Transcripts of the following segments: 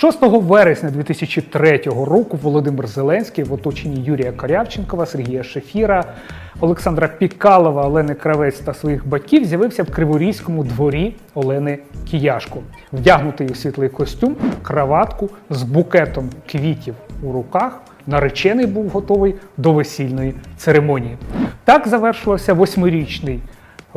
6 вересня 2003 року Володимир Зеленський в оточенні Юрія Корявченкова, Сергія Шефіра, Олександра Пікалова, Олени Кравець та своїх батьків з'явився в Криворізькому дворі Олени Кіяшко, вдягнутий у світлий костюм, краватку з букетом квітів у руках. Наречений був готовий до весільної церемонії. Так завершувався восьмирічний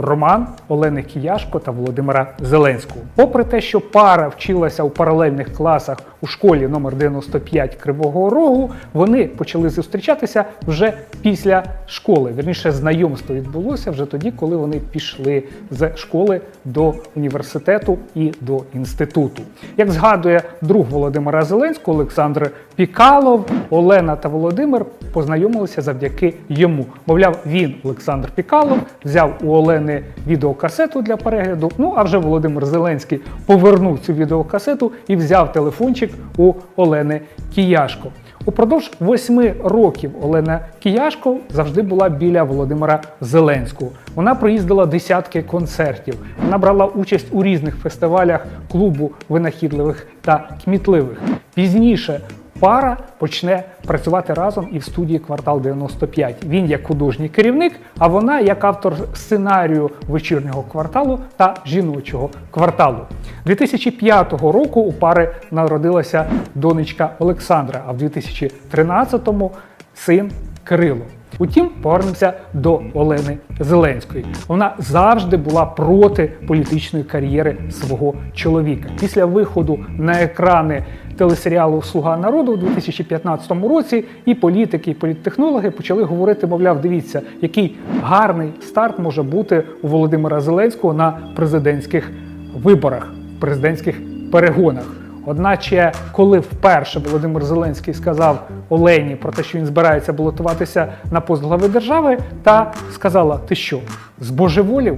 роман Олени Кіяшко та Володимира Зеленського. Попри те, що пара вчилася у паралельних класах у школі номер 95 Кривого Рогу, вони почали зустрічатися вже після школи. Вірніше, знайомство відбулося вже тоді, коли вони пішли з школи до університету і до інституту. Як згадує друг Володимира Зеленського Олександр Пікалов, Олена та Володимир познайомилися завдяки йому. Мовляв, він, Олександр Пікалов, взяв у Олени відеокасету для перегляду. Ну а вже Володимир Зеленський повернув цю відеокасету і взяв телефончик у Олени Кіяшко. Упродовж восьми років Олена Кіяшко завжди була біля Володимира Зеленського. Вона проїздила десятки концертів. Вона брала участь у різних фестивалях клубу винахідливих та кмітливих. Пізніше пара почне працювати разом і в студії Квартал 95. Він як художній керівник, а вона як автор сценарію вечірнього кварталу та жіночого кварталу. 2005 року у пари народилася донечка Олександра, а в 2013-му син Кирило. Утім, повернемося до Олени Зеленської. Вона завжди була проти політичної кар'єри свого чоловіка. Після виходу на екрани телесеріалу Слуга народу у 2015 році і політики, і політтехнологи почали говорити: мовляв, дивіться, який гарний старт може бути у Володимира Зеленського на президентських виборах, президентських перегонах. Одначе, коли вперше Володимир Зеленський сказав Олені про те, що він збирається балотуватися на пост глави держави, та сказала: Ти що, збожеволів?